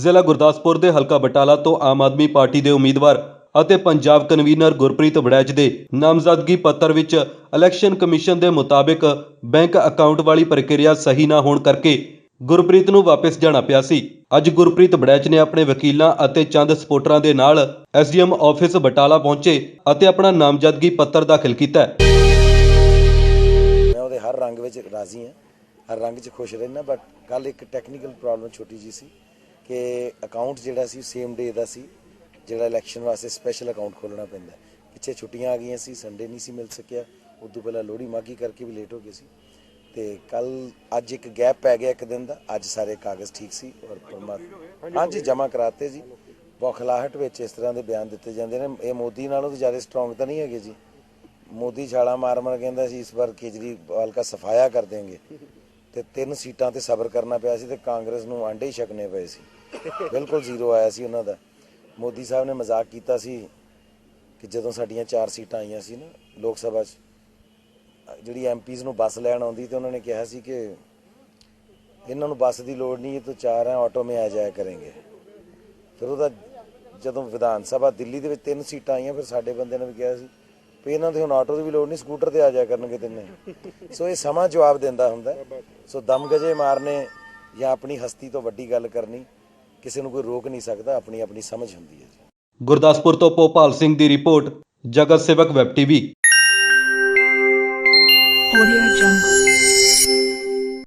ਜ਼ਿਲ੍ਹਾ ਗੁਰਦਾਸਪੁਰ ਦੇ ਹਲਕਾ ਬਟਾਲਾ ਤੋਂ ਆਮ ਆਦਮੀ ਪਾਰਟੀ ਦੇ ਉਮੀਦਵਾਰ ਅਤੇ ਪੰਜਾਬ ਕਨਵੀਨਰ ਗੁਰਪ੍ਰੀਤ ਵੜੈਚ ਦੇ ਨਾਮਜ਼ਦਗੀ ਪੱਤਰ ਵਿੱਚ ਇਲੈਕਸ਼ਨ ਕਮਿਸ਼ਨ ਦੇ ਮੁਤਾਬਿਕ ਬੈਂਕ ਅਕਾਊਂਟ ਵਾਲੀ ਪ੍ਰਕਿਰਿਆ ਸਹੀ ਨਾ ਹੋਣ ਕਰਕੇ ਗੁਰਪ੍ਰੀਤ ਨੂੰ ਵਾਪਸ ਜਾਣਾ ਪਿਆ ਸੀ। ਅੱਜ ਗੁਰਪ੍ਰੀਤ ਵੜੈਚ ਨੇ ਆਪਣੇ ਵਕੀਲਾਂ ਅਤੇ ਚੰਦ ਸਪੋਰਟਰਾਂ ਦੇ ਨਾਲ ਐਸਡੀਐਮ ਆਫਿਸ ਬਟਾਲਾ ਪਹੁੰਚੇ ਅਤੇ ਆਪਣਾ ਨਾਮਜ਼ਦਗੀ ਪੱਤਰ ਦਾਖਲ ਕੀਤਾ। ਮੈਂ ਉਹਦੇ ਹਰ ਰੰਗ ਵਿੱਚ ਰਾਜ਼ੀ ਹਾਂ। ਹਰ ਰੰਗ 'ਚ ਖੁਸ਼ ਰਹਿਣਾ ਬਟ ਕੱਲ ਇੱਕ ਟੈਕਨੀਕਲ ਪ੍ਰੋਬਲਮ ਛੋਟੀ ਜੀ ਸੀ। ਕਿ ਅਕਾਊਂਟ ਜਿਹੜਾ ਸੀ ਸੇਮ ਡੇ ਦਾ ਸੀ, ਜਿਹੜਾ ਇਲੈਕਸ਼ਨ ਵਾਸਤੇ ਸਪੈਸ਼ਲ ਅਕਾਊਂਟ ਖੋਲਣਾ ਪੈਂਦਾ ਪਿੱਛੇ ਛੁੱਟੀਆਂ ਆ ਗਈਆਂ ਸੀ ਸੰਡੇ ਨਹੀਂ ਸੀ ਮਿਲ ਸਕਿਆ। ਉਦੋਂ ਪਹਿਲਾਂ ਲੋਹੜੀ ਮਾਗੀ ਕਰਕੇ ਵੀ ਲੇਟ ਹੋ ਗਏ ਸੀ। ਤੇ ਕੱਲ ਅੱਜ ਇੱਕ ਗੈਪ ਪੈ ਗਿਆ ਇੱਕ ਦਿਨ ਦਾ। ਅੱਜ ਸਾਰੇ ਕਾਗਜ਼ ਠੀਕ ਸੀ ਔਰ ਪਰਮਾਤਮਾ ਹਾਂਜੀ, ਜਮ੍ਹਾਂ ਕਰਾਤੇ ਜੀ। ਬੌਖਲਾਹਟ ਵਿੱਚ ਇਸ ਤਰ੍ਹਾਂ ਦੇ ਬਿਆਨ ਦਿੱਤੇ ਜਾਂਦੇ ਨੇ। ਇਹ ਮੋਦੀ ਨਾਲੋਂ ਜ਼ਿਆਦਾ ਸਟਰੋਂਗ ਤਾਂ ਨਹੀਂ ਹੈਗੇ ਜੀ। ਮੋਦੀ ਛਾਲਾ ਮਾਰ ਮਾਰ ਕਹਿੰਦਾ ਸੀ, ਇਸ ਵਾਰ ਕੇਜਰੀਵਾਲ ਦਾ ਸਫਾਇਆ ਕਰ ਦੇਂਗੇ ਤੇ ਤਿੰਨ ਸੀਟਾਂ ਤੇ ਸਬਰ ਕਰਨਾ ਪਿਆ ਸੀ ਤੇ ਕਾਂਗਰਸ ਨੂੰ ਆਂਡੇ ਹੀ ਛਕਨੇ ਪਏ ਸੀ। ਬਿਲਕੁਲ ਜ਼ੀਰੋ ਆਇਆ ਸੀ ਉਹਨਾਂ ਦਾ। ਮੋਦੀ ਸਾਹਿਬ ਨੇ ਮਜ਼ਾਕ ਕੀਤਾ ਸੀ ਕਿ ਜਦੋਂ ਸਾਡੀਆਂ ਚਾਰ ਸੀਟਾਂ ਆਈਆਂ ਸੀ ਨਾ ਲੋਕ ਸਭਾ 'ਚ, ਜਿਹੜੀ ਐਮਪੀਜ਼ ਨੂੰ ਬੱਸ ਲੈਣ ਆਉਂਦੀ ਤੇ ਉਹਨਾਂ ਨੇ ਕਿਹਾ ਸੀ ਕਿ ਇਹਨਾਂ ਨੂੰ ਬੱਸ ਦੀ ਲੋੜ ਨਹੀਂ, ਇਹ ਤਾਂ ਚਾਰ ਹੈ ਆਟੋ ਮੇ ਆ ਜਾਇਆ ਕरेंगे ਫਿਰ ਉਹਦਾ ਜਦੋਂ ਵਿਧਾਨ ਸਭਾ ਦਿੱਲੀ ਦੇ ਵਿੱਚ ਤਿੰਨ ਸੀਟਾਂ ਆਈਆਂ, ਫਿਰ ਸਾਡੇ ਬੰਦੇ ਨੇ ਵੀ ਕਿਹਾ ਸੀ ਵੀ ਇਹਨਾਂ ਦੇ ਹੁਣ ਆਟੋ ਦੀ ਵੀ ਲੋੜ ਨਹੀਂ, ਸਕੂਟਰ ਤੇ ਆ ਜਾਇਆ ਕਰਨਗੇ ਤਿੰਨੇ। ਸੋ ਇਹ ਸਮਾਂ ਜਵਾਬ ਦਿੰਦਾ ਹੁੰਦਾ। ਸੋ ਦਮ ਗਜੇ ਮਾਰਨੇ ਜਾਂ ਆਪਣੀ ਹਸਤੀ ਤੋਂ ਵੱਡੀ ਗੱਲ ਕਰਨੀ ਕਿਸੇ ਨੂੰ ਕੋਈ ਰੋਕ ਨਹੀਂ ਸਕਦਾ ਆਪਣੀ ਆਪਣੀ ਸਮਝ ਹੁੰਦੀ ਹੈ ਜੀ ਗੁਰਦਾਸਪੁਰ ਤੋਂ ਭੋਪਾਲ ਸਿੰਘ ਦੀ ਰਿਪੋਰਟ ਜਗਤ ਸੇਵਕ ਵੈਬ ਟੀਵੀ Audio Jungle.